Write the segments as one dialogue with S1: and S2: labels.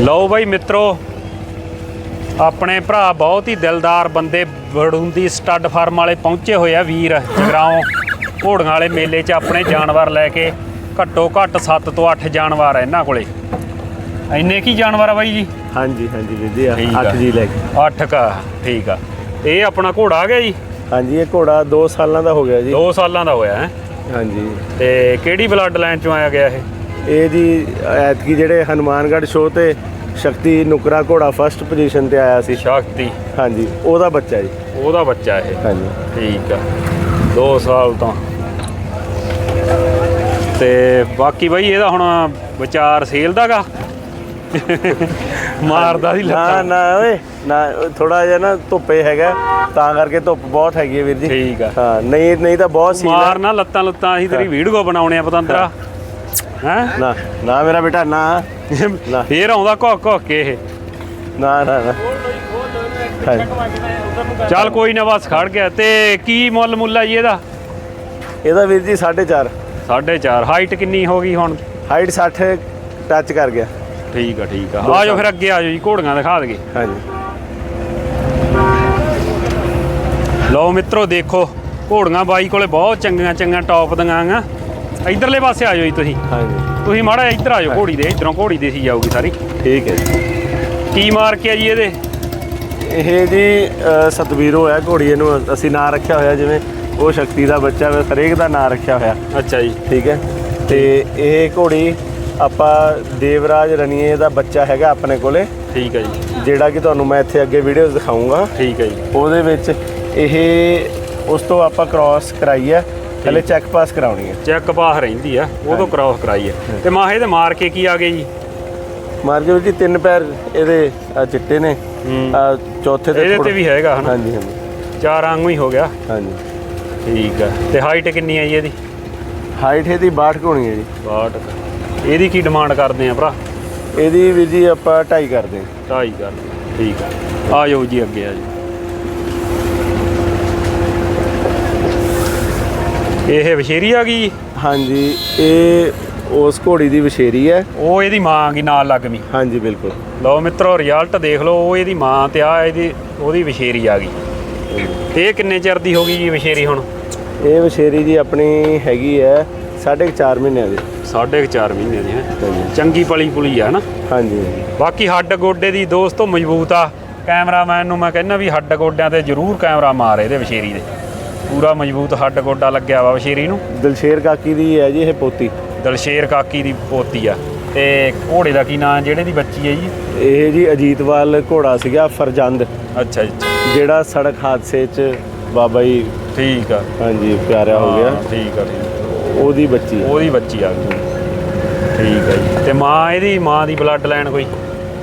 S1: ਲਓ ਬਾਈ ਮਿੱਤਰੋ ਆਪਣੇ ਭਰਾ ਬਹੁਤ ਹੀ ਦਿਲਦਾਰ ਬੰਦੇ ਬੜੂੰਦੀ ਸਟੱਡ ਫਾਰਮ ਵਾਲੇ ਪਹੁੰਚੇ ਹੋਏ ਆ ਵੀਰ ਜਗਰਾਉਂ ਘੋੜੀਆਂ ਵਾਲੇ ਮੇਲੇ 'ਚ ਆਪਣੇ ਜਾਨਵਰ ਲੈ ਕੇ ਘੱਟੋ ਘੱਟ 7 ਤੋਂ 8 ਜਾਨਵਰ ਆ ਇਹਨਾਂ ਕੋਲੇ। ਇੰਨੇ ਕੀ ਜਾਨਵਰ ਆ ਬਾਈ ਜੀ?
S2: ਹਾਂਜੀ ਹਾਂਜੀ ਵੀਰ ਜੀ
S1: ਠੀਕ ਆ।
S2: 8 ਜੀ ਲੈ ਕੇ।
S1: 8 ਕਾ ਠੀਕ ਆ। ਇਹ ਆਪਣਾ ਘੋੜਾ ਆ ਗਿਆ ਜੀ?
S2: ਹਾਂਜੀ ਇਹ ਘੋੜਾ 2 ਸਾਲਾਂ ਦਾ ਹੋ ਗਿਆ ਜੀ।
S1: 2 ਸਾਲਾਂ ਦਾ ਹੋਇਆ ਹੈ?
S2: ਹਾਂਜੀ।
S1: ਤੇ ਕਿਹੜੀ ਬਲੱਡ ਲਾਈਨ ਚੋਂ ਆਇਆ ਗਿਆ ਇਹ?
S2: ਇਹ ਜੀ ਐਤਕੀ ਜਿਹੜੇ ਹਨੂਮਾਨਗੜ੍ਹ ਸ਼ੋਅ ਤੇ ਸ਼ਕਤੀ ਨੁਕਰਾ ਘੋੜਾ ਫਸਟ ਪੋਜੀਸ਼ਨ ਤੇ ਆਇਆ ਸੀ।
S1: ਸ਼ਕਤੀ।
S2: ਹਾਂਜੀ ਉਹਦਾ ਬੱਚਾ ਜੀ।
S1: ਉਹਦਾ ਬੱਚਾ ਇਹ।
S2: ਹਾਂਜੀ।
S1: ਠੀਕ ਆ। 2 ਸਾਲ ਤੋਂ। ਤੇ ਬਾਕੀ ਬਈ ਇਹਦਾ ਹੁਣ ਵਿਚਾਰ ਸੇਲ ਦਾਗਾ ਮਾਰਦਾ ਸੀ
S2: ਨਾ
S1: ਲੱਤਾਂ।
S2: ਨਾ ਓਏ ਨਾ ਥੋੜਾ ਜਿਹਾ ਨਾ ਧੁੱਪੇ ਹੈਗਾ। ਤਾਂ ਕਰਕੇ ਧੁੱਪ ਬਹੁਤ ਹੈਗੀ ਹੈ ਵੀਰ ਜੀ।
S1: ਠੀਕ ਆ।
S2: ਹਾਂ ਨਹੀਂ ਨਹੀਂ ਤਾਂ ਬਹੁਤ ਸੀ
S1: ਮਾਰਨਾ ਲੱਤਾਂ ਲੁੱਤਾਂ ਅਸੀਂ ਤੇਰੀ ਵੀਡੀਓ ਬਣਾਉਣੇ ਆ ਪਤੰਦਰਾ। ਹੈ?
S2: ਨਾ ਨਾ ਮੇਰਾ ਬੇਟਾ ਨਾ। ਨਾ।
S1: ਫੇਰ ਆਉਂਦਾ ਘੁੱਕ ਘੁੱਕ ਕੇ ਇਹ।
S2: ਨਾ ਨਾ ਨਾ।
S1: ਚੱਲ ਕੋਈ ਨਾ ਬਸ ਖੜ ਗਿਆ। ਤੇ ਕੀ ਮੁੱਲ ਮੁੱਲ ਜੀ ਇਹਦਾ?
S2: ਇਹਦਾ ਵੀਰ ਜੀ 4.5
S1: 4.5 ਹਾਈਟ ਕਿੰਨੀ ਹੋ ਗਈ ਹੁਣ?
S2: ਹਾਈਟ 60 ਟੱਚ ਕਰ ਗਿਆ।
S1: ਠੀਕ ਆ ਠੀਕ ਆ। ਆ ਜਾਓ ਫਿਰ ਅੱਗੇ ਆ ਜਾਓ ਜੀ। ਘੋੜੀਆਂ ਦਿਖਾ ਦਗੇ।
S2: ਹਾਂਜੀ।
S1: ਲਓ ਮਿੱਤਰੋ ਦੇਖੋ। ਘੋੜੀਆਂ ਬਾਈ ਕੋਲੇ ਬਹੁਤ ਚੰਗੀਆਂ ਚੰਗੀਆਂ ਟੌਪ ਦੀਆਂ ਆ। ਇਧਰਲੇ ਪਾਸੇ ਆ ਜਾਓ ਜੀ ਤੁਸੀਂ।
S2: ਹਾਂਜੀ।
S1: ਤੁਸੀਂ ਮਾੜਾ ਜਿਹਾ ਇੱਧਰ ਆ ਜਾਓ ਘੋੜੀ ਦੇ ਇਧਰੋਂ ਘੋੜੀ ਦੇਸੀ ਜਾਊਗੀ ਸਾਰੀ।
S2: ਠੀਕ ਹੈ ਜੀ।
S1: ਕੀ ਮਾਰ ਕੇ ਆ ਜੀ ਇਹਦੇ?
S2: ਇਹ ਜੀ ਅ, ਸਤਵੀਰੋ ਹੈ ਘੋੜੀ ਇਹਨੂੰ ਅਸੀਂ ਨਾਂ ਰੱਖਿਆ ਹੋਇਆ ਜਿਵੇਂ ਉਹ ਸ਼ਕਤੀ ਦਾ ਬੱਚਾ ਵਾ ਹਰੇਕ ਦਾ ਨਾਂ ਰੱਖਿਆ ਹੋਇਆ।
S1: ਅੱਛਾ ਜੀ।
S2: ਠੀਕ ਹੈ। ਤੇ ਇਹ ਘੋੜੀ ਆਪਾਂ ਦੇਵਰਾਜ ਰਣੀਏ ਦਾ ਬੱਚਾ ਹੈਗਾ ਆਪਣੇ ਕੋਲੇ।
S1: ਠੀਕ ਹੈ ਜੀ।
S2: ਜਿਹੜਾ ਕਿ ਤੁਹਾਨੂੰ ਮੈਂ ਇੱਥੇ ਅੱਗੇ ਵੀਡੀਓਜ਼ ਦਿਖਾਉਂਗਾ
S1: ਠੀਕ ਹੈ ਜੀ।
S2: ਉਹਦੇ ਵਿੱਚ ਇਹ ਉਸ ਤੋਂ ਆਪਾਂ ਕ੍ਰਾਸ ਕਰਾਈ ਹੈ। ਹਲੇ ਚੈੱਕ ਪਾਸ ਕਰਾਉਣੀ ਹੈ।
S1: ਚੈੱਕ ਪਾਸ ਰਹਿੰਦੀ ਆ ਤੋਂ ਕ੍ਰਾਸ ਕਰਾਈ ਹੈ ਤੇ ਮਾਹੇ ਦੇ ਮਾਰ ਕੇ ਕੀ ਆ ਗਏ ਜੀ?
S2: ਮਾਰਜੋ ਜੀ ਤਿੰਨ ਪੈਰ ਇਹਦੇ ਚਿੱਟੇ ਨੇ। ਆਹ ਚੌਥੇ ਤੇ
S1: ਇਹਦੇ ਤੇ ਵੀ ਹੈਗਾ ਹਨਾ?
S2: ਹਾਂਜੀ ਹਾਂਜੀ।
S1: ਚਾਰ ਆਂਗੂ ਹੀ ਹੋ ਗਿਆ।
S2: ਹਾਂਜੀ।
S1: ਠੀਕ ਆ। ਤੇ ਹਾਈਟ ਕਿੰਨੀ ਆ ਜੀ ਇਹਦੀ?
S2: ਹਾਈਟ ਇਹਦੀ 62 ਹੋਣੀ ਹੈ ਜੀ।
S1: 62 ਇਹਦੀ ਕੀ ਡਿਮਾਂਡ ਕਰਦੇ ਆ ਭਰਾ?
S2: ਇਹਦੀ ਵੀ ਜੀ ਆਪਾਂ 2.5 ਕਰਦੇ ਹਾਂ।
S1: ਢਾਈ ਕਰ। ਠੀਕ ਆ। ਆ ਜਾਓ ਜੀ ਅੱਗੇ ਆ ਜੀ ਇਹ ਵਿਸ਼ੇਰੀ ਆ ਗਈ?
S2: ਹਾਂਜੀ ਇਹ ਉਸ ਘੋੜੀ ਦੀ ਵਿਸ਼ੇਰੀ ਹੈ।
S1: ਉਹ ਇਹਦੀ ਮਾਂ ਕੀ ਨਾਲ ਲੱਗਵੀਂ
S2: ਹਾਂਜੀ ਬਿਲਕੁਲ।
S1: ਲਓ ਮਿੱਤਰੋ ਰਿਜ਼ਲਟ ਦੇਖ ਲਓ ਉਹ ਇਹਦੀ ਮਾਂ ਤੇ ਆ ਇਹਦੀ ਉਹਦੀ ਵਿਸ਼ੇਰੀ ਆ ਗਈ। ਤੇ ਇਹ ਕਿੰਨੇ ਚਿਰ ਦੀ ਹੋ ਗਈ ਜੀ ਵਿਸ਼ੇਰੀ ਹੁਣ?
S2: ਇਹ ਵਿਸ਼ੇਰੀ ਜੀ ਆਪਣੀ ਹੈਗੀ ਹੈ 4.5 ਮਹੀਨਿਆਂ ਦੀ।
S1: ਸਾਢੇ ਕੁ ਚਾਰ ਮਹੀਨੇ ਦੀ ਹੈ। ਚੰਗੀ ਪਲੀ ਪੁਲੀ ਆ ਨਾ?
S2: ਹਾਂਜੀ।
S1: ਬਾਕੀ ਹੱਡ ਗੋਡੇ ਦੀ ਦੋਸਤੋ ਮਜ਼ਬੂਤ ਆ। ਕੈਮਰਾਮੈਨ ਨੂੰ ਮੈਂ ਕਹਿੰਦਾ ਵੀ ਹੱਡ ਗੋਡਿਆਂ ਤੇ ਜ਼ਰੂਰ ਕੈਮਰਾ ਮਾਰ ਇਹਦੇ ਵਿਸ਼ੇਰੀ ਦੇ। ਪੂਰਾ ਮਜ਼ਬੂਤ ਹੱਡ ਗੋਡਾ ਲੱਗਿਆ ਵਾ ਵਿਸ਼ੇਰੀ ਨੂੰ।
S2: ਦਿਲਸ਼ੇਰ ਕਾਕੀ ਦੀ ਹੈ ਜੀ ਇਹ ਪੋਤੀ।
S1: ਦਲਸ਼ੇਰ ਕਾਕੀ ਦੀ ਪੋਤੀ ਆ। ਤੇ ਘੋੜੇ ਦਾ ਕੀ ਨਾਂ ਜਿਹੜੇ ਦੀ ਬੱਚੀ ਹੈ ਜੀ?
S2: ਇਹ ਜੀ ਅਜੀਤਵਾਲ ਘੋੜਾ ਸੀਗਾ ਫਰਜੰਦ।
S1: ਅੱਛਾ ਜੀ।
S2: ਜਿਹੜਾ ਸੜਕ ਹਾਦਸੇ 'ਚ ਬਾਬਾ ਜੀ
S1: ਠੀਕ ਆ।
S2: ਹਾਂਜੀ ਪਿਆਰਿਆ ਹੋ ਗਿਆ।
S1: ਹਾਂ, ਠੀਕ ਆ। ਠੀਕ ਆ।
S2: ਉਹਦੀ ਬੱਚੀ ਹੈ।
S1: ਉਹਦੀ ਬੱਚੀ ਆ। ਗਈ ਠੀਕ ਆ ਜੀ। ਤੇ ਮਾਂ ਇਹਦੀ ਮਾਂ ਦੀ ਬਲੱਡ ਲਾਈਨ ਕੋਈ?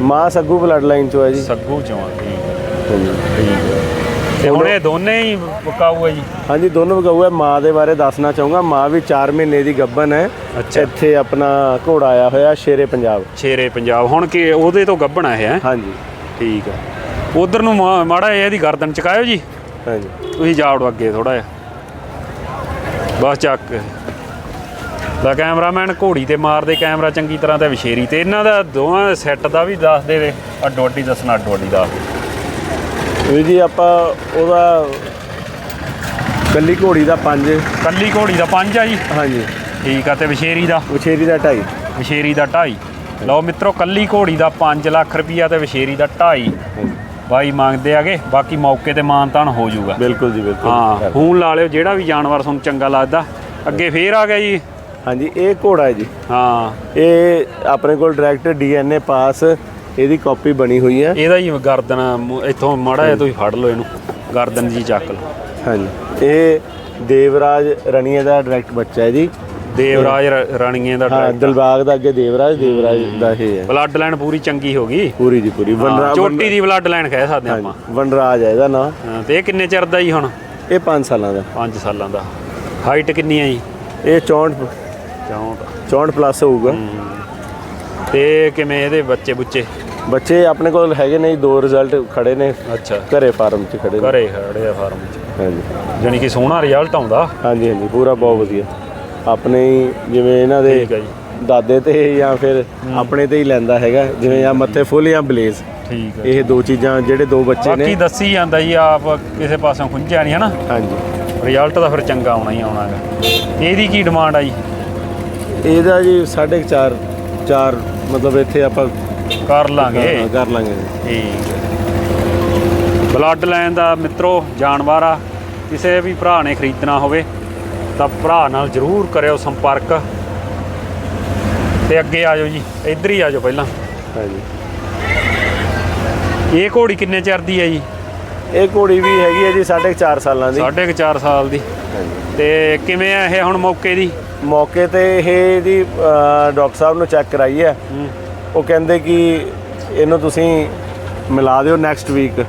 S2: ਮਾਂ ਸੱਗੂ ਬਲੱਡ ਲਾਈਨ 'ਚੋਂ ਹੈ ਜੀ।
S1: ਸੱਗੂ ਚੋਂ ਆ ਠੀਕ ਆ।
S2: ਹਾਂਜੀ।
S1: ਠੀਕ ਆ। ਤੇ ਹੁਣ ਇਹ ਦੋਨੇ ਹੀ ਬਕਾਊ ਆ ਜੀ।
S2: ਹਾਂਜੀ ਦੋਨੋਂ ਵਿਕਾਊ ਹੈ ਮਾਂ ਦੇ ਬਾਰੇ ਦੱਸਣਾ ਚਾਹੂੰਗਾ। ਮਾਂ ਵੀ 4 ਮਹੀਨੇ ਦੀ ਗੱਭਨ ਹੈ।
S1: ਅੱਛਾ।
S2: ਇੱਥੇ ਆਪਣਾ ਘੋੜਾ ਆਇਆ ਹੋਇਆ ਸ਼ੇਰੇ ਪੰਜਾਬ।
S1: ਸ਼ੇਰੇ ਪੰਜਾਬ। ਹੁਣ ਕਿ ਉਹਦੇ ਤੋਂ ਗੱਭਣਾ ਇਹ ਹੈ?
S2: ਹਾਂਜੀ।
S1: ਠੀਕ ਆ। ਉਧਰ ਨੂੰ ਮਾੜਾ ਜਿਹਾ ਇਹਦੀ ਗਰਦਨ ਚਕਾਇਓ ਜੀ।
S2: ਹਾਂਜੀ।
S1: ਤੁਸੀਂ ਜਾਵੜੋ ਅੱਗੇ ਥੋੜਾ ਜਿਹਾ। ਬਸ ਚੱਕ। ਦਾ ਕੈਮਰਾਮੈਨ ਘੋੜੀ ਤੇ ਮਾਰਦੇ ਕੈਮਰਾ ਚੰਗੀ ਤਰ੍ਹਾਂ ਤੇ ਵਿਸ਼ੇਰੀ ਤੇ। ਇਹਨਾਂ ਦਾ ਦੋਵਾਂ ਸੈੱਟ ਦਾ ਵੀ ਦੱਸ ਦੇ ਅੱਡੋ ਅੱਡੀ ਦੱਸਣਾ ਅੱਡੋ ਅੱਡੀ ਦਾ
S2: ਵੀ ਜੀ ਆਪਾਂ ਉਹਦਾ ਕੱਲੀ ਘੋੜੀ ਦਾ 5
S1: ਕੱਲੀ ਘੋੜੀ ਦਾ 5 ਆ ਜੀ?
S2: ਹਾਂਜੀ।
S1: ਠੀਕ ਆ ਤੇ ਵਿਸ਼ੇਰੀ ਦਾ?
S2: ਉਛੇਰੀ ਦਾ 2.5
S1: ਵਿਸ਼ੇਰੀ ਦਾ 2.5 ਲਓ ਮਿੱਤਰੋ ਕੱਲੀ ਘੋੜੀ ਦਾ 5 ਲੱਖ ਰੁਪਈਆ ਤੇ ਵਿਸ਼ੇਰੀ ਦਾ 2.5 ਬਾਈ ਮੰਗਦੇ ਆਗੇ ਬਾਕੀ ਮੌਕੇ ਤੇ ਮਾਨਤਾਨ ਹੋ ਜਾਊਗਾ।
S2: ਬਿਲਕੁਲ ਜੀ ਬਿਲਕੁਲ।
S1: ਹਾਂ ਫੋਨ ਲਾ ਲਿਓ ਜਿਹੜਾ ਵੀ ਜਾਨਵਰ ਤੁਹਾਨੂੰ ਚੰਗਾ ਲੱਗਦਾ। ਅੱਗੇ ਫੇਰ ਆ ਗਿਆ ਜੀ।
S2: ਹਾਂਜੀ ਇਹ ਘੋੜਾ ਹੈ ਜੀ।
S1: ਹਾਂ।
S2: ਇਹ ਆਪਣੇ ਕੋਲ ਡਾਇਰੈਕਟ ਡੀਐਨਏ ਪਾਸ ਇਹਦੀ ਕਾਪੀ ਬਣੀ ਹੋਈ ਹੈ।
S1: ਇਹਦਾ ਹੀ ਗਰਦਨ ਇੱਥੋਂ ਮਾੜਾ ਜਿਹਾ ਤੁਸੀਂ ਫੜ ਲਓ ਇਹਨੂੰ। ਗਰਦਨ ਜੀ ਚੱਕ ਲਓ।
S2: ਹਾਂਜੀ। ਇਹ ਦੇਵਰਾਜ ਰਣੀਏ ਦਾ ਡਾਇਰੈਕਟ ਬੱਚਾ ਹੈ ਜੀ।
S1: ਦੇਵਰਾਜ ਰ- ਰਾਣੀਏ ਦਾ
S2: ਹਾਂ ਦਿਲਬਾਗ ਦਾ ਅੱਗੇ ਦੇਵਰਾਜ ਦੇਵਰਾਜ ਦਾ ਇਹ ਹੈ।
S1: ਬਲੱਡ ਲਾਈਨ ਪੂਰੀ ਚੰਗੀ ਹੋ ਗਈ।
S2: ਪੂਰੀ ਜੀ ਪੂਰੀ।
S1: ਹਾਂ,
S2: ਵਨਰਾ
S1: ਚੋਟੀ ਦੀ ਬਲੱਡ ਲਾਈਨ ਕਹਿ ਸਕਦੇ ਆਪਾਂ।
S2: ਵਨਰਾਜ ਹੈ ਇਹਦਾ ਨਾਮ।
S1: ਹਾਂ, ਤੇ ਇਹ ਕਿੰਨੇ ਚਿਰ ਦਾ ਜੀ ਹੁਣ?
S2: ਇਹ 5 ਸਾਲਾਂ ਦਾ।
S1: 5 ਸਾਲਾਂ ਦਾ। ਹਾਈਟ ਕਿੰਨੀ ਹੈ ਜੀ?
S2: ਇਹ 64
S1: 64
S2: 64 ਪਲੱਸ ਹੋਊਗਾ।
S1: ਤੇ ਕਿਵੇਂ ਇਹਦੇ ਬੱਚੇ ਬੁੱਚੇ?
S2: ਬੱਚੇ ਆਪਣੇ ਕੋਲ ਹੈਗੇ ਨੇ ਜੀ, ਦੋ ਰਿਜ਼ਲਟ ਖੜੇ ਨੇ।
S1: ਅੱਛਾ।
S2: ਘਰੇ ਫਾਰਮ 'ਚ ਖੜੇ ਨੇ।
S1: ਘਰੇ ਖੜੇ ਆ ਫਾਰਮ 'ਚ।
S2: ਹਾਂਜੀ।
S1: ਜਾਣੀ ਕਿ ਸੋਹਣਾ ਰਿਜ਼ਲਟ ਆਉਂਦਾ?
S2: ਹਾਂਜੀ ਹਾਂਜੀ ਪੂਰਾ ਬਹੁਤ ਵਧੀਆ। ਆਪਣੇ ਹੀ ਜਿਵੇਂ ਇਹਨਾਂ ਦੇ
S1: ਠੀਕ ਹੈ ਜੀ।
S2: ਦਾਦੇ ਤੇ ਜਾਂ ਫਿਰ ਆਪਣੇ ਤੇ ਹੀ ਲੈਂਦਾ ਹੈਗਾ ਜਿਵੇਂ ਆ ਮੱਥੇ ਫੁੱਲ ਜਾਂ ਬਲੇਜ਼।
S1: ਠੀਕ ਹੈ
S2: ਇਹ ਦੋ ਚੀਜ਼ਾਂ ਜਿਹੜੇ ਦੋ ਬੱਚੇ
S1: ਬਾਕੀ
S2: ਨੇ
S1: ਦੱਸੀ ਜਾਂਦਾ ਜੀ ਆਪ ਕਿਸੇ ਪਾਸੋਂ ਖੁੰਝਿਆ ਨਹੀਂ ਹਨਾ?
S2: ਹਾਂਜੀ।
S1: ਰਿਜ਼ਲਟ ਤਾਂ ਫਿਰ ਚੰਗਾ ਆਉਣਾ ਹੀ ਆਉਣਾ ਗਾ ਇਹਦੀ ਕੀ ਡਿਮਾਂਡ ਆ ਜੀ?
S2: ਇਹਦਾ ਜੀ 4.5 4 ਮਤਲਬ ਇੱਥੇ ਆਪਾਂ
S1: ਕਰ ਲਾਂਗੇ।
S2: ਹਾਂ, ਕਰ ਲਾਂਗੇ ਜੀ।
S1: ਠੀਕ ਬਲੱਡ ਲਾਈਨ ਦਾ ਮਿੱਤਰੋ ਜਾਨਵਰ ਆ। ਕਿਸੇ ਵੀ ਭਰਾ ਨੇ ਖਰੀਦਣਾ ਹੋਵੇ ਤਾਂ ਭਰਾ ਨਾਲ ਜਰੂਰ ਕਰਿਓ ਸੰਪਰਕ। ਤੇ ਅੱਗੇ ਆ ਜਾਓ ਜੀ ਇੱਧਰ ਹੀ ਆ ਜਾਓ ਪਹਿਲਾਂ।
S2: ਹਾਂਜੀ
S1: ਇਹ ਘੋੜੀ ਕਿੰਨੇ ਚਿਰ ਦੀ ਹੈ ਜੀ?
S2: ਇਹ ਘੋੜੀ ਵੀ ਹੈਗੀ ਹੈ ਜੀ 4.5 ਸਾਲਾਂ ਦੀ।
S1: ਸਾਢੇ ਕੁ ਚਾਰ ਸਾਲ ਦੀ।
S2: ਹਾਂਜੀ।
S1: ਤੇ ਕਿਵੇਂ ਆ ਇਹ ਹੁਣ ਮੌਕੇ ਦੀ?
S2: ਮੌਕੇ ਤੇ ਇਹ ਅ, ਡਾਕਟਰ ਸਾਹਿਬ ਨੂੰ ਚੈੱਕ ਕਰਾਈ ਹੈ। ਉਹ ਕਹਿੰਦੇ ਕਿ ਇਹਨੂੰ ਤੁਸੀਂ ਮਿਲਾ ਦਿਓ ਨੈਕਸਟ ਵੀਕ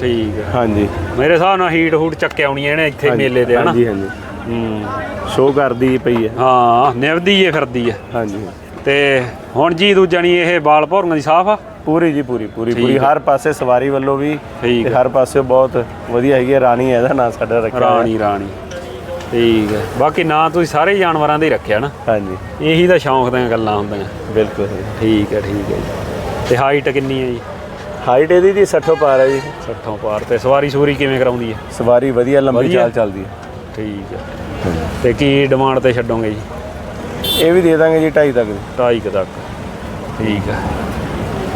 S1: ਠੀਕ ਹੈ
S2: ਹਾਂਜੀ।
S1: ਮੇਰੇ ਹਿਸਾਬ ਨਾਲ ਹੀਟ ਹੂਟ ਚੱਕੇ ਆਉਣੀ ਇਹਨੇ ਇੱਥੇ ਮੇਲੇ ਤੇ ਹਨਾ?
S2: ਹਾਂਜੀ ਹਾਂਜੀ।
S1: ਹੂੰ।
S2: ਸ਼ੋਅ ਕਰਦੀ ਪਈ ਹੈ।
S1: ਹਾਂ ਨਿਵਦੀ ਏ ਫਿਰਦੀ ਹੈ
S2: ਹਾਂਜੀ।
S1: ਤੇ ਹੁਣ ਜੀ ਦੂਜਾ ਨਹੀਂ ਇਹ ਬਾਲ ਭੌਰੀਆਂ ਦੀ ਸਾਫ਼ ਆ?
S2: ਪੂਰੀ ਜੀ ਪੂਰੀ ਪੂਰੀ ਪੂਰੀ। ਹਰ ਪਾਸੇ ਸਵਾਰੀ ਵੱਲੋਂ ਵੀ ਤੇ। ਹਰ ਪਾਸੇ ਬਹੁਤ ਵਧੀਆ ਹੈਗੀ ਰਾਣੀ ਇਹਦਾ ਨਾਂ ਸਾਡਾ ਰੱਖਿਆ।
S1: ਰਾਣੀ ਰਾਣੀ। ਠੀਕ ਹੈ। ਬਾਕੀ ਨਾਂ ਤੁਸੀਂ ਸਾਰੇ ਜਾਨਵਰਾਂ ਦੇ ਹੀ ਰੱਖਿਆ ਨਾ।
S2: ਹਾਂਜੀ।
S1: ਇਹੀ ਤਾਂ ਸ਼ੌਂਕ ਦੀਆਂ ਗੱਲਾਂ ਹੁੰਦੀਆਂ।
S2: ਬਿਲਕੁਲ
S1: ਠੀਕ ਹੈ ਠੀਕ ਹੈ ਜੀ। ਤੇ ਹਾਈਟ ਕਿੰਨੀ ਹੈ ਜੀ?
S2: ਹਾਈਟ ਇਹਦੀ ਜੀ 60 ਪਾਰ ਹੈ ਜੀ।
S1: 60 ਪਾਰ। ਤੇ ਸਵਾਰੀ ਸੂਰੀ ਕਿਵੇਂ ਕਰਾਉਂਦੀ ਹੈ?
S2: ਸਵਾਰੀ ਵਧੀਆ ਲੰਬੀ
S1: ਵਧੀਆ?
S2: ਚਾਲ ਚੱਲਦੀ ਹੈ।
S1: ਠੀਕ ਹੈ। ਤੇ ਕੀ ਡਿਮਾਂਡ ਤੇ ਛੱਡੋਗੇ ਜੀ?
S2: ਇਹ ਵੀ ਦੇ ਦਾਂਗੇ ਜੀ 2.5 ਤੱਕ ਦੀ।
S1: ਢਾਈ ਕੁ ਤੱਕ। ਠੀਕ ਹੈ।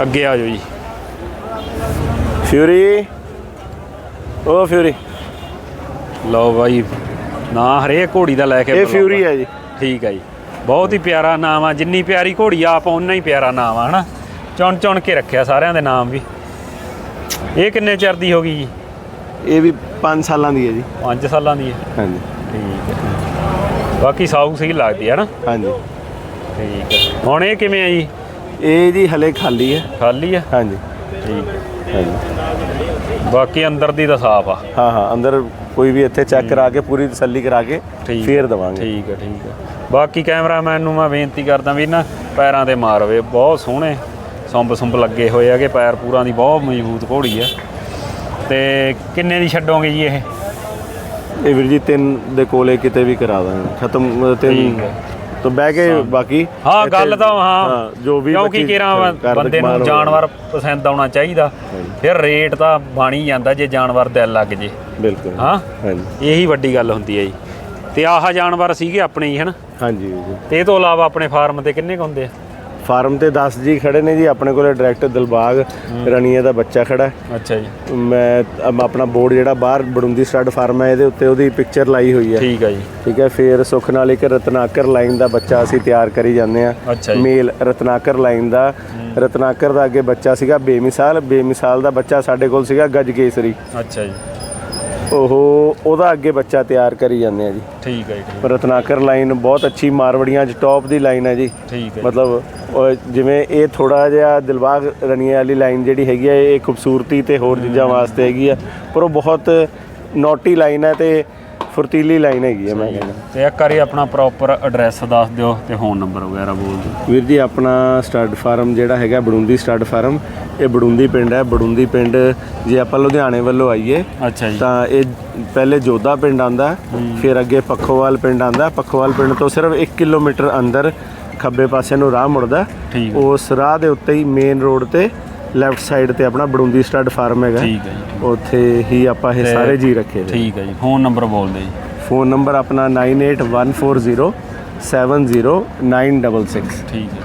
S1: ਅੱਗੇ ਆ ਜਾਓ ਜੀ।
S2: ਫਿਊਰੀ ਉਹ ਫਿਊਰੀ
S1: ਲਓ ਬਾਈ। ਨਾਂ ਹਰੇਕ ਘੋੜੀ ਦਾ ਲੈ ਕੇ
S2: ਇਹ
S1: ਬੁਲਾਉਂਦਾ।
S2: ਫਿਊਰੀ ਹੈ ਜੀ।
S1: ਠੀਕ ਹੈ ਜੀ। ਬਹੁਤ ਹੀ ਪਿਆਰਾ ਨਾਮ ਆ ਜਿੰਨੀ ਪਿਆਰੀ ਘੋੜੀ ਆ ਆਪ ਓਨਾ ਹੀ ਪਿਆਰਾ ਨਾਮ ਆ ਹਨਾ? ਚੁਣ ਚੁਣ ਕੇ ਰੱਖਿਆ ਸਾਰਿਆਂ ਦੇ ਨਾਮ ਵੀ। ਇਹ ਕਿੰਨੇ ਚਿਰ ਦੀ ਹੋ ਗਈ ਜੀ?
S2: ਇਹ ਵੀ 5 ਸਾਲਾਂ ਦੀ ਹੈ ਜੀ।
S1: 5 ਸਾਲਾਂ ਦੀ ਹੈ।
S2: ਹਾਂਜੀ।
S1: ਠੀਕ ਹੈ। ਬਾਕੀ ਸਾਊ ਸਹੀ ਲੱਗਦੀ ਹੈ ਨਾ
S2: ਹਾਂਜੀ।
S1: ਠੀਕ ਹੈ। ਹੁਣ ਇਹ ਕਿਵੇਂ ਆ ਜੀ?
S2: ਇਹ ਜੀ ਹਲੇ ਖਾਲੀ ਹੈ।
S1: ਖਾਲੀ ਆ
S2: ਹਾਂਜੀ।
S1: ਠੀਕ ਹੈ।
S2: ਹਾਂਜੀ।
S1: ਬਾਕੀ ਅੰਦਰ ਦੀ ਤਾਂ ਸਾਫ਼ ਆ।
S2: ਹਾਂ ਹਾਂ। ਅੰਦਰ ਕੋਈ ਵੀ ਇੱਥੇ ਚੈੱਕ ਕਰਾ ਕੇ ਪੂਰੀ ਤਸੱਲੀ ਕਰਾ ਕੇ
S1: ਠੀਕ
S2: ਫੇਰ ਦਵਾਂਗੇ।
S1: ਠੀਕ ਹੈ ਠੀਕ ਹੈ। ਬਾਕੀ ਕੈਮਰਾਮੈਨ ਨੂੰ ਮੈਂ ਬੇਨਤੀ ਕਰਦਾ ਵੀ ਨਾ ਪੈਰਾਂ ਤੇ ਮਾਰ ਹੋਵੇ। ਬਹੁਤ ਸੋਹਣੇ ਸੰਬ ਸੰਬ ਲੱਗੇ ਹੋਏ ਹੈਗੇ ਪੈਰ ਪੂਰਾਂ ਦੀ ਬਹੁਤ ਮਜ਼ਬੂਤ ਘੋੜੀ ਆ ਤੇ ਕਿੰਨੇ ਦੀ ਛੱਡੋਗੇ ਜੀ ਇਹ?
S2: ਇਹ ਵੀਰ ਜੀ ਤਿੰਨ ਦੇ ਕੋਲੇ ਕਿਤੇ ਵੀ ਕਰਾ ਦਾਂਗੇ। ਖਤਮ ਤਿੰਨ
S1: ਠੀਕ ਹੈ।
S2: ਤੋਂ ਬਹਿ ਕੇ ਬਾਕੀ
S1: ਹਾਂ ਗੱਲ ਤਾਂ ਹਾਂ।
S2: ਜੋ ਵੀ
S1: ਕਿਉਂਕਿ ਕਿਰਾਂ ਬੰਦੇ ਨੂੰ। ਜਾਨਵਰ ਪਸੰਦ ਆਉਣਾ ਚਾਹੀਦਾ। ਫਿਰ ਰੇਟ ਤਾਂ ਬਣ ਜਾਂਦਾ ਜੇ ਜਾਨਵਰ ਦਿਲ ਲੱਗ ਜੇ।
S2: ਬਿਲਕੁਲ।
S1: ਹਾਂ?
S2: ਹਾਂਜੀ।
S1: ਇਹੀ ਵੱਡੀ ਗੱਲ ਹੁੰਦੀ ਹੈ ਜੀ। ਤੇ ਆਹ ਜਾਨਵਰ ਸੀਗੇ ਆਪਣੇ ਹੀ ਹਨ?
S2: ਹਾਂਜੀ।
S1: ਤੇ ਇਹ ਤੋਂ ਇਲਾਵਾ ਆਪਣੇ ਫਾਰਮ ਤੇ ਕਿੰਨੇ ਕੁ ਹੁੰਦੇ ਆ?
S2: ਫਾਰਮ ਤੇ 10 ਜੀ ਖੜੇ ਨੇ ਜੀ ਆਪਣੇ ਕੋਲੇ ਡਾਇਰੈਕਟ ਦਿਲਬਾਗ ਰਣੀਏ ਦਾ ਬੱਚਾ ਖੜਾ।
S1: ਅੱਛਾ ਜੀ।
S2: ਮੈਂ ਆਪਣਾ ਬੋਰਡ ਜਿਹੜਾ ਬਾਹਰ ਬੜੁੰਦੀ ਸਟੱਡ ਫਾਰਮ ਹੈ ਇਹਦੇ ਉੱਤੇ ਉਹਦੀ ਪਿਕਚਰ ਲਾਈ ਹੋਈ ਹੈ।
S1: ਠੀਕ ਹੈ ਜੀ।
S2: ਠੀਕ ਹੈ ਫਿਰ ਸੁਖ ਨਾਲ ਇੱਕ ਰਤਨਾਕਰ ਲਾਈਨ ਦਾ ਬੱਚਾ ਅਸੀਂ ਤਿਆਰ ਕਰੀ ਜਾਂਦੇ ਆ ਮੇਲ ਰਤਨਾਕਰ ਲਾਈਨ ਦਾ। ਰਤਨਾਕਰ ਦਾ ਅੱਗੇ ਬੱਚਾ ਸੀਗਾ ਬੇਮਿਸਾਲ। ਬੇਮਿਸਾਲ ਦਾ ਬੱਚਾ ਸਾਡੇ ਕੋਲ ਸੀਗਾ ਗੱਜ ਕੇਸਰੀ।
S1: ਅੱਛਾ ਜੀ।
S2: ਉਹ ਉਹਦਾ ਅੱਗੇ ਬੱਚਾ ਤਿਆਰ ਕਰੀ ਜਾਂਦੇ ਆ ਜੀ।
S1: ਠੀਕ ਹੈ ਜੀ
S2: ਰਤਨਾਕਰ ਲਾਈਨ ਬਹੁਤ ਅੱਛੀ ਮਾਰਵੜੀਆਂ 'ਚ ਟੌਪ ਦੀ ਲਾਈਨ ਹੈ ਜੀ।
S1: ਠੀਕ ਹੈ
S2: ਮਤਲਬ ਜਿਵੇਂ ਇਹ ਥੋੜਾ ਜਿਹਾ ਦਿਲਬਾਗ ਰਣੀਏ ਵਾਲੀ ਲਾਈਨ ਜਿਹੜੀ ਹੈਗੀ ਹੈ ਇਹ ਖੂਬਸੂਰਤੀ ਤੇ ਹੋਰ ਚੀਜ਼ਾਂ ਵਾਸਤੇ ਹੈਗੀ ਆ ਪਰ ਉਹ ਬਹੁਤ ਨੋਟੀ ਲਾਈਨ ਹੈ ਤੇ ਫੁਰਤੀਲੀ ਲਾਈਨ ਹੈਗੀ ਹੈ ਮੈਂ ਕਹਿੰਦਾ।
S1: ਤੇ ਇੱਕ ਵਾਰੀ ਆਪਣਾ ਪ੍ਰੋਪਰ ਐਡਰੈਸ ਦੱਸ ਦਿਓ ਤੇ ਫੋਨ ਨੰਬਰ ਵਗੈਰਾ ਬੋਲ ਦਿਓ।
S2: ਵੀਰ ਜੀ ਆਪਣਾ ਸਟੱਡ ਫਾਰਮ ਜਿਹੜਾ ਹੈਗਾ ਬੜੁੰਦੀ ਸਟੱਡ ਫਾਰਮ ਇਹ ਬੜੁੰਦੀ ਪਿੰਡ ਹੈ। ਬੜੁੰਦੀ ਪਿੰਡ ਜੇ ਆਪਾਂ ਲੁਧਿਆਣੇ ਵੱਲੋਂ ਆਈਏ
S1: ਅੱਛਾ ਜੀ।
S2: ਤਾਂ ਇਹ ਪਹਿਲੇ ਜੋਧਾ ਪਿੰਡ ਆਂਦਾ ਫਿਰ ਅੱਗੇ ਪੱਖੋਵਾਲ ਪਿੰਡ ਆਂਦਾ। ਪੱਖੋਵਾਲ ਪਿੰਡ ਤੋਂ ਸਿਰਫ 1 ਕਿਲੋਮੀਟਰ ਅੰਦਰ ਖੱਬੇ ਪਾਸੇ ਨੂੰ ਰਾਹ ਮੁੜਦਾ। ਉਸ ਰਾਹ ਦੇ ਉੱਤੇ ਹੀ ਮੇਨ ਰੋਡ ਤੇ ਲੈਫਟ ਸਾਈਡ ਤੇ ਆਪਣਾ ਬੜੁੰਦੀ ਸਟੱਡ ਫਾਰਮ ਹੈਗਾ।
S1: ਠੀਕ ਹੈ ਜੀ।
S2: ਉੱਥੇ ਹੀ ਆਪਾਂ ਇਹ ਸਾਰੇ ਜੀ ਰੱਖੇ ਨੇ।
S1: ਠੀਕ ਹੈ ਜੀ ਫੋਨ ਨੰਬਰ ਬੋਲ ਦਿਓ ਜੀ।
S2: ਫੋਨ ਨੰਬਰ ਆਪਣਾ 9814070966
S1: ਠੀਕ ਹੈ।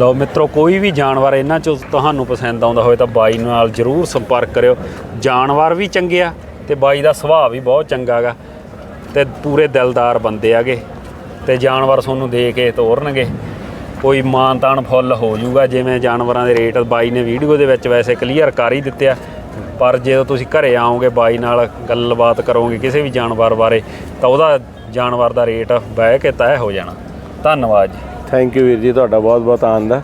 S1: ਲਓ ਮਿੱਤਰੋ ਕੋਈ ਵੀ ਜਾਨਵਰ ਇਹਨਾਂ ਚੋਂ ਤੁਹਾਨੂੰ ਪਸੰਦ ਆਉਂਦਾ ਹੋਵੇ ਤਾਂ ਬਾਈ ਨਾਲ ਜਰੂਰ ਸੰਪਰਕ ਕਰਿਓ। ਜਾਨਵਰ ਵੀ ਚੰਗੇ ਆ ਤੇ ਬਾਈ ਦਾ ਸੁਭਾਅ ਵੀ ਬਹੁਤ ਚੰਗਾ ਗਾ ਤੇ ਪੂਰੇ ਦਿਲਦਾਰ ਬੰਦੇ ਆਗੇ ਤੇ ਜਾਨਵਰ ਤੁਹਾਨੂੰ ਦੇ ਕੇ ਤੋਰਨਗੇ। ਕੋਈ ਮਾਨਤਾਨ ਫੁੱਲ ਹੋ ਜਾਊਗਾ ਜਿਵੇਂ ਜਾਨਵਰਾਂ ਦੇ ਰੇਟ, ਬਾਈ ਨੇ ਵੀਡੀਓ ਦੇ ਵਿੱਚ ਵੈਸੇ ਕਲੀਅਰ ਕਰ ਹੀ ਦਿੱਤੇ ਆ। ਪਰ ਜਦੋਂ ਤੁਸੀਂ ਘਰੇ ਆਓਗੇ, ਬਾਈ ਨਾਲ ਗੱਲਬਾਤ ਕਰੋਗੇ ਕਿਸੇ ਵੀ ਜਾਨਵਰ ਬਾਰੇ, ਤਾਂ ਉਹਦਾ ਜਾਨਵਰ ਦਾ ਰੇਟ ਬਹਿ ਕੇ ਤੈਅ ਹੋ ਜਾਣਾ। ਧੰਨਵਾਦ ਜੀ।
S2: ਥੈਂਕ ਯੂ ਵੀਰ ਜੀ, ਤੁਹਾਡਾ ਬਹੁਤ ਬਹੁਤ ਆਨੰਦ ਹੈ